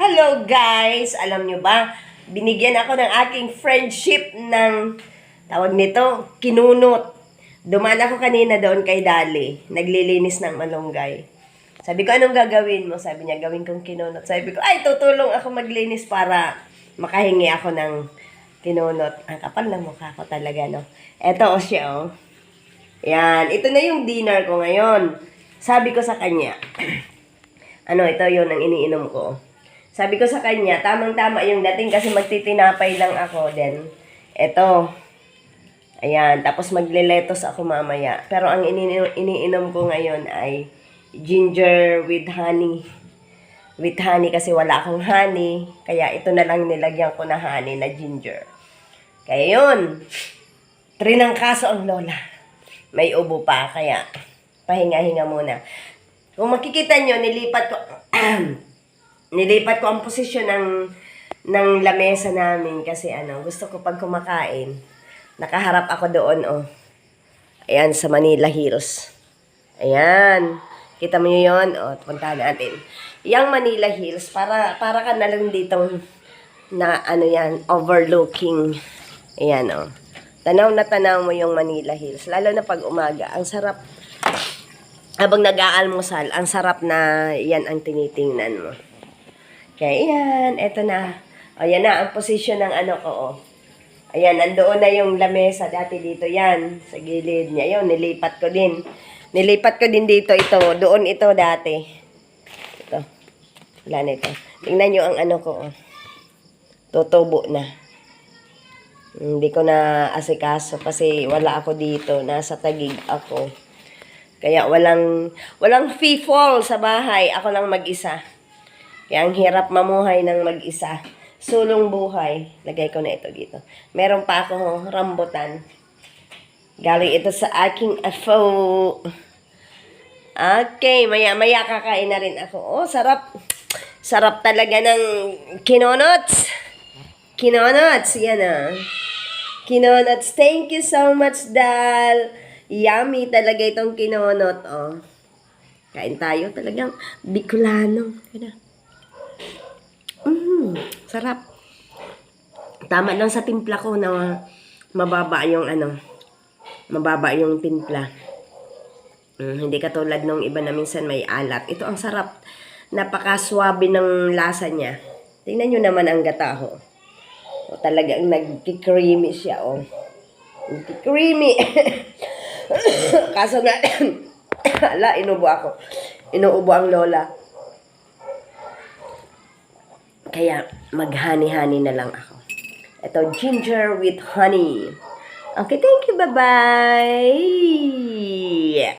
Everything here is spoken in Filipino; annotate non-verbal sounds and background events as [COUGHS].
Hello guys! Alam nyo ba, binigyan ako ng aking friendship ng, tawag nito, kinunot. Dumaan ako kanina doon kay Dali, naglilinis ng malunggay. Sabi ko, anong gagawin mo? Sabi niya, gawin kong kinunot. Sabi ko, ay, tutulong ako maglinis para makahingi ako ng kinunot. Ang kapal ng mukha ko talaga, no? Eto o siya, oh. Yan, ito na yung dinner ko ngayon. Sabi ko sa kanya, [CLEARS THROAT] ano, ito yun ang iniinom ko. Sabi ko sa kanya, tamang-tama yung dating kasi magtitinapay lang ako. Then, eto. Ayan, tapos magleletos ako mamaya. Pero ang ini- iniinom ko ngayon ay ginger with honey. With honey kasi wala akong honey. Kaya ito na lang nilagyan ko na honey na ginger. Kaya yun. Trinangkaso ang lola. May ubo pa, kaya pahinga-hinga muna. Kung makikita nyo, nilipat ko, [CLEARS THROAT] nilipat ko ang posisyon ng, ng lamesa namin kasi ano, gusto ko pag kumakain, nakaharap ako doon, oh. Ayan, sa Manila Hills. Ayan. Kita mo yun? O, punta natin. Yang Manila Hills, para, para ka na lang ditong na ano yan, overlooking. Ayan, oh. Tanaw na tanaw mo yung Manila Hills. Lalo na pag umaga. Ang sarap. Habang nag-aalmusal, ang sarap na yan ang tinitingnan mo. Kaya yan, eto na. O yan na, ang posisyon ng ano ko, oh. Ayan, nandoon na yung lamesa dati dito yan, sa gilid niya. Yun, nilipat ko din. Nilipat ko din dito ito. Doon ito dati. Ito. Wala na ito. Tingnan nyo ang ano ko, oh. Tutubo na. Hindi ko na asikaso kasi wala ako dito. Nasa tagig ako. Kaya walang, walang fee fall sa bahay. Ako lang mag-isa. Kaya ang hirap mamuhay ng mag-isa. Sulong buhay. Lagay ko na ito dito. Meron pa ako rambutan. Galing ito sa aking afo. Okay, maya-maya kakain na rin ako. Oh, sarap. Sarap talaga ng kinonots. Kinonots, yan ah. Kinonots, thank you so much, Dal. Yummy talaga itong kinonot, oh. Kain tayo talagang Bicolano. Kaya Sarap. Tama lang sa timpla ko na mababa yung ano, mababa yung timpla. Mm, hindi katulad nung iba na minsan may alat. Ito ang sarap. Napakaswabe ng lasa niya. Tingnan nyo naman ang gata ho. O, talagang nag-creamy siya, oh. Nag-creamy. [COUGHS] Kaso nga, [COUGHS] ala, inubo ako. Inuubo ang lola. Kaya, mag-honey-honey na lang ako. Ito, ginger with honey. Okay, thank you. Bye-bye.